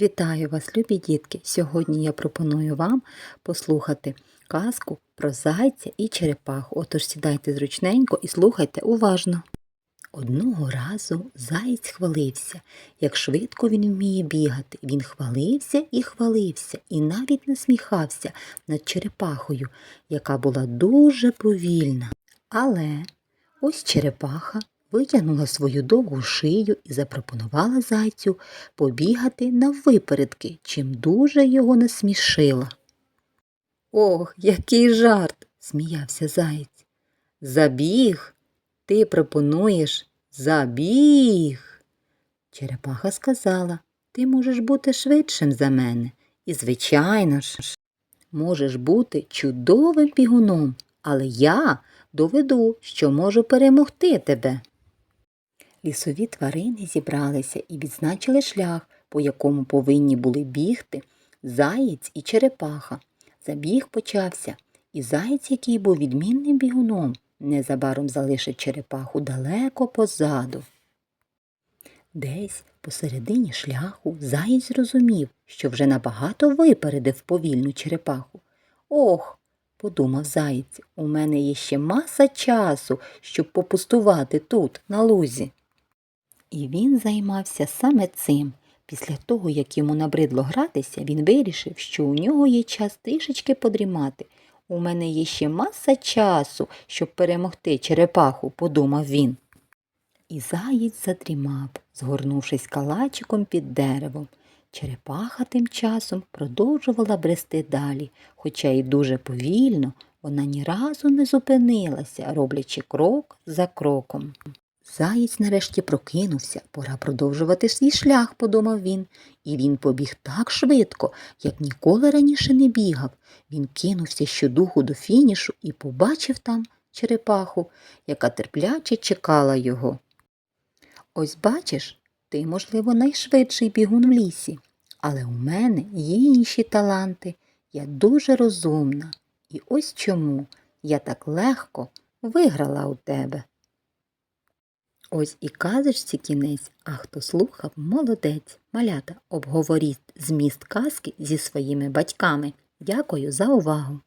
Вітаю вас, любі дітки! Сьогодні я пропоную вам послухати казку про зайця і черепаху. Отож сідайте зручненько і слухайте уважно. Одного разу заєць хвалився, як швидко він вміє бігати. Він хвалився і хвалився, і навіть насміхався над черепахою, яка була дуже повільна. Але ось черепаха витягнула свою довгу шию і запропонувала зайцю побігати наввипередки, чим дуже його насмішила. Ох, який жарт, сміявся заєць. Забіг, ти пропонуєш забіг. Черепаха сказала, ти можеш бути швидшим за мене. І, звичайно ж, можеш бути чудовим бігуном, але я доведу, що можу перемогти тебе. Лісові тварини зібралися і відзначили шлях, по якому повинні були бігти заєць і черепаха. Забіг почався, і заєць, який був відмінним бігуном, незабаром залишив черепаху далеко позаду. Десь посередині шляху заєць зрозумів, що вже набагато випередив повільну черепаху. Ох, подумав заєць, у мене є ще маса часу, щоб попустувати тут, на лузі. І він займався саме цим. Після того, як йому набридло гратися, він вирішив, що у нього є час трішечки подрімати. У мене є ще маса часу, щоб перемогти черепаху, подумав він. І заєць задрімав, згорнувшись калачиком під деревом. Черепаха тим часом продовжувала брести далі, хоча й дуже повільно вона ні разу не зупинилася, роблячи крок за кроком. Заєць нарешті прокинувся, пора продовжувати свій шлях, подумав він, і він побіг так швидко, як ніколи раніше не бігав. Він кинувся щодуху до фінішу і побачив там черепаху, яка терпляче чекала його. Ось бачиш, ти, можливо, найшвидший бігун в лісі, але у мене є інші таланти. Я дуже розумна, і ось чому я так легко виграла у тебе. Ось і казочці кінець, а хто слухав, молодець. Малята, обговоріть зміст казки зі своїми батьками. Дякую за увагу!